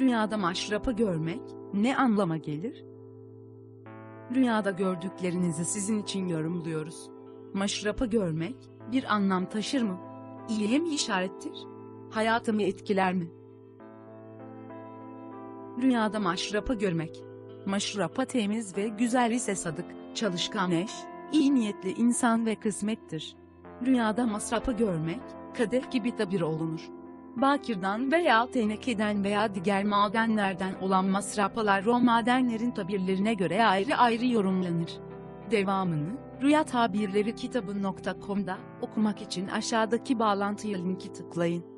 Rüyada maşrapa görmek ne anlama gelir? Rüyada gördüklerinizi sizin için yorumluyoruz. Maşrapa görmek bir anlam taşır mı? İyiye mi işarettir? Hayatımı etkiler mi? Rüyada maşrapa görmek. Maşrapa temiz ve güzel ise sadık, çalışkan eş, iyi niyetli insan ve kısmettir. Rüyada masrapa görmek, kadeh gibi tabir olunur. Bakirden veya tenekeden veya diğer madenlerden olan masrapalar o madenlerin tabirlerine göre ayrı ayrı yorumlanır. Devamını, Rüya Tabirleri kitabı.com'da okumak için aşağıdaki bağlantıya linki tıklayın.